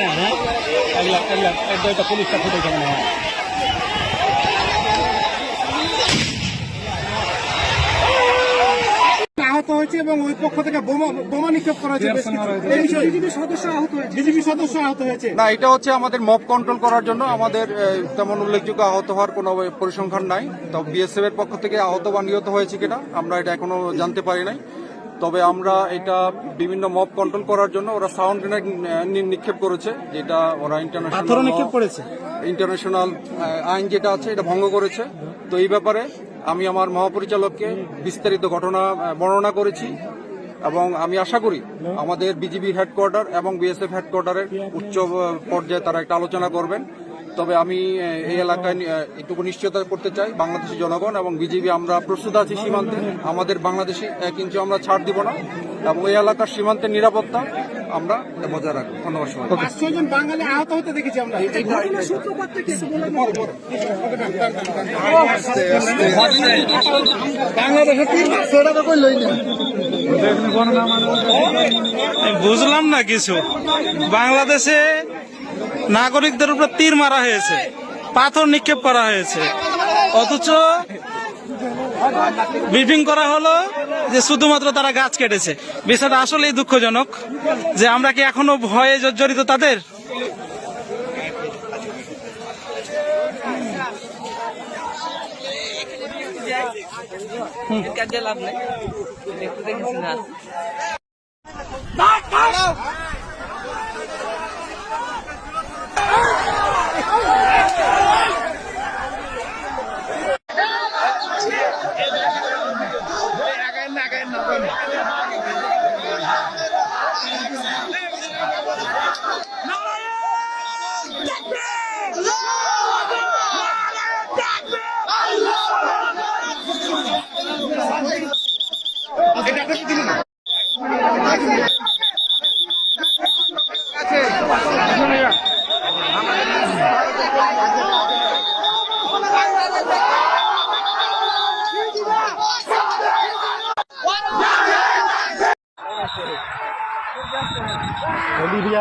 না হ্যাঁ? ফুটেছে মনে হয়। আহত হয়েছে এবং ওই পক্ষ থেকে বোমা বোমা নিক্ষেপ করা হয়েছে বেশ কিছু। এই বিষয়ে বিজেপি সদস্য আহত হয়েছে। বিজেপি সদস্য আহত হয়েছে। না এটা হচ্ছে আমাদের মব কন্ট্রোল করার জন্য। আমাদের তেমন উল্লেখযোগ্য আহত হওয়ার কোনো পরিসংখ্যান নাই। তো বিএসএফ এর পক্ষ থেকে আহত বা নিহত হয়েছে কিনা আমরা এটা এখনও জানতে পারি নাই। তবে আমরা এটা বিভিন্ন মব কন্ট্রোল করার জন্য ওরা সাউন্ড গ্রেনেড নিক্ষেপ করেছে যেটা ওরা ইন্টারন্যাশনাল নিক্ষেপ করেছে? ইন্টারন্যাশনাল আইন যেটা আছে এটা ভঙ্গ করেছে। তো এই ব্যাপারে আমি আমার মহাপরিচালককে বিস্তারিত ঘটনা বর্ণনা করেছি এবং আমি আশা করি আমাদের বিজিবি হেডকোয়ার্টার এবং বিএসএফ হেডকোয়ার্টারের উচ্চ পর্যায়ে তারা একটা আলোচনা করবেন। তবে আমি এই এলাকায় আহ, একটুকু নিশ্চয়তা করতে চাই বাংলাদেশি জনগণ এবং বিজিবি আমরা প্রস্তুত আছি সীমান্তে। আমাদের বাংলাদেশি এক ইঞ্চি আমরা ছাড় দিব না এবং এই এলাকার সীমান্তের নিরাপত্তা আমরা বজায় রাখব। ধন্যবাদ বুঝলাম না কিছু। বাংলাদেশে নাগরিকদের উপর তীর মারা হয়েছে, পাথর নিক্ষেপ করা হয়েছে। অথচ ব্রিফিং করা হলো যে শুধুমাত্র তারা গাছ কেটেছে। বিষয়টা আসলেই দুঃখজনক যে আমরা কি এখনও ভয়ে জর্জরিত তাদের? লাভ নেই happen.